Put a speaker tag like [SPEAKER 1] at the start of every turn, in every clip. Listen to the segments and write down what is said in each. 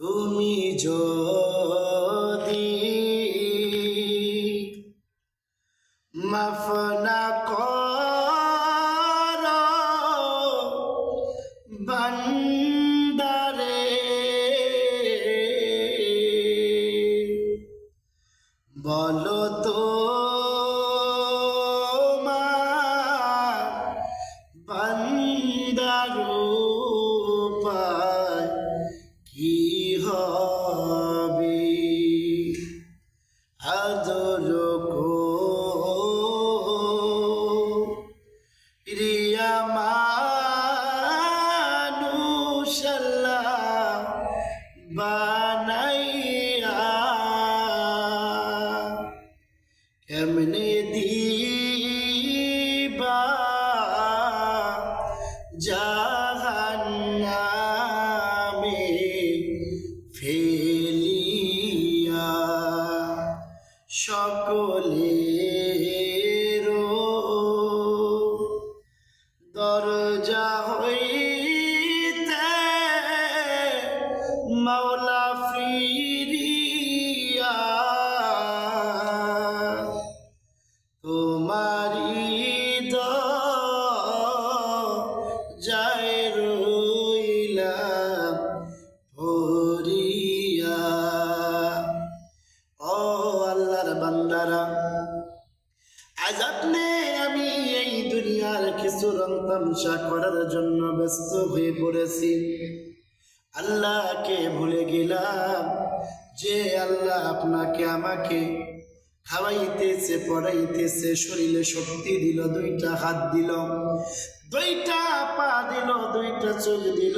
[SPEAKER 1] তুমি যদি মাফনা কর বান্দারে বলো মানুষাল্লাহ বানাইয়া জাহান্নামে ফেলিয়া সকলের দরজা হইতে রং তামসা করার জন্য ব্যস্ত হয়ে পড়েছি। আল্লাহকে ভুলে গেলাম যে আল্লাহ আপনাকে আমাকে খাওয়াইতেছে, পড়াইতেছে, শরীরে শক্তি দিল, দুইটা হাত দিল, দুইটা পা দিল, দুইটা চোখ দিল।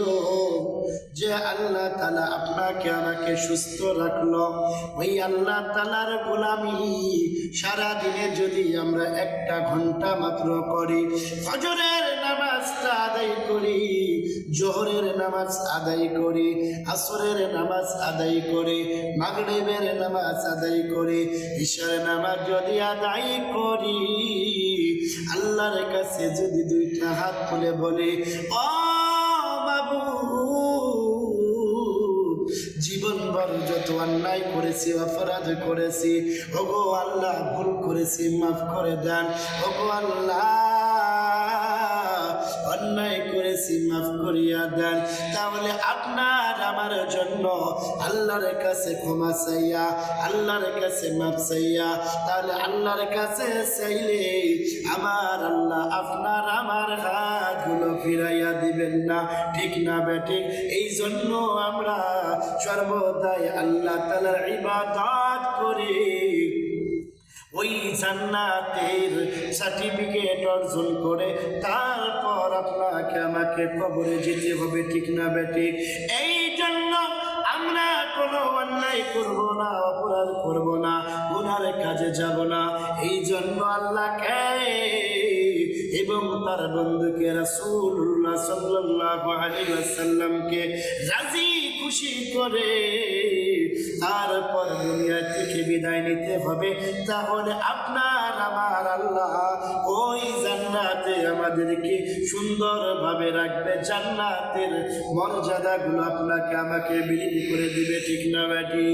[SPEAKER 1] যে আল্লাহ তালা আপনাকে, আমাকে সুস্থ রাখল, ওই আল্লাহ তালার গোলামি সারা দিনে যদি আমরা একটা ঘণ্টা মাত্র করি হজরের ফজরের নামাজটা আদায় করি, জোহরের নামাজ আদায় করি, আসরের নামাজ আদায় করি, মাগরিবের নামাজ আদায় করি, ঈশার নামাজ যদি আদায় করি, আল্লাহর কাছে যদি দুইটা হাত তুলে বলে, ও বাবু জীবন ভর যত অন্যায় করেছি, অপরাধ করেছি, ওগো আল্লাহ ভুল করেছি, মাফ করে দেন, ওগো আল্লাহ অন্যায় করেছি, মাফ করিয়া দেন। তাহলে আপনার আমার জন্য আল্লাহর কাছে ক্ষমা চাইয়া, আল্লাহর কাছে মাফ চাইয়া, তাহলে আল্লাহর কাছে চাইলে আমার আল্লাহ আপনার আমার হাতগুলো ফিরাইয়া দিবেন না। ঠিক না বেঠিক? এই জন্য আমরা সর্বদাই আল্লাহ তালার ইবাদত করি। জান্নাতের সার্টিফিকেট অর্জন করে, তারপর আপনাকে আমাকে কবরে যেতে হবে, ঠিক না বেঠিক এই জন্য আমরা কোনো অন্যায় করব না, অপরাধ করব না ওনার কাজে যাব না। এই জন্য আল্লাহকে তার বন্ধুকে রাসূলুল্লাহ সাল্লাল্লাহু আলাইহি ওয়াসাল্লামকে রাজি খুশি করে তারপর দুনিয়া থেকে বিদায় নিতে হবে, তাহলে আপনার আমার আল্লাহ ওই জান্নাতে আমাদেরকে সুন্দরভাবে রাখবে। জান্নাতের মর্যাদাগুলো আপনাকে আমাকে বিলীন করে দিবে, ঠিক না ব্যাটি